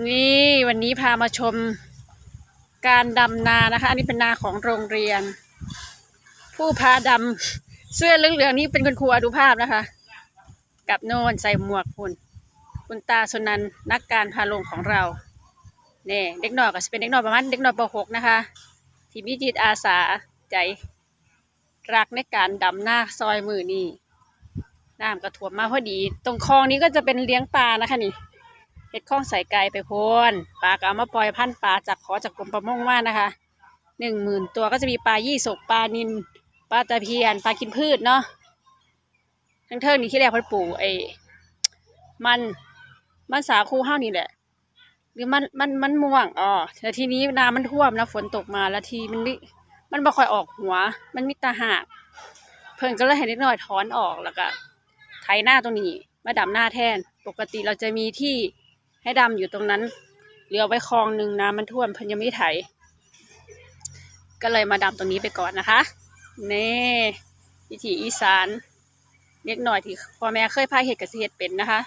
นี่วันนี้พามาชมการดำนานะคะ อันนี้เป็นนาของโรงเรียน ผู้พาดำเสื้อเหลืองๆนี่เป็นคุณครูอนุภาพนะคะ กับโนนใส่หมวกคุณคุณตาสนันนักการพาลงของเราเนี่ยเด็กน่อยก็จะเป็นเด็กน่อยประมาณเด็กน่อยป .6 นะคะ ที่มีจิตอาสาใจรักในการดำหน้าซอยมือนี่น้ำกระถ่วมมาพอดี ตรงคลองนี้ก็จะเป็นเลี้ยงปลานะคะนี่ เห็ดข้องใส่ไก่ไปโพนปลาก็เอามาปล่อยพันธุ์ปลาจากขอจากกรมประมงมานะคะหนึ่งหมื่นตัวก็จะมีปลายี่สกปลานินปลาตะเพียนปลากินพืชเนาะทั้งเทิงนี่ที่แรกเพ่นปลูกไอ้มันมันสาคูห้าวนี่แหละหรือมันมันมันม่วงอ๋อแต่ทีนี้น้ำมันท่วมแล้วฝนตกมาแล้วทีมันไม่มันบ่ค่อยออกหัว มันมีตาหากเพิ่นก็เลยให้นิดหน่อยถอนออกแล้วก็ไถหน้าตรงนี้มาดำหน้าแทน ปกติเราจะมีที่ ให้ดำอยู่ตรงนั้นเรือไว้คลองหนึ่งน้ำมันท่วมเพิ่นยังไม่ไถ ก็เลยมาดำตรงนี้ไปก่อนนะคะนี่วิถีอีสานเล็กหน่อยที่พ่อแม่เคยพาเห็ดกับเห็ดเป็นนะคะ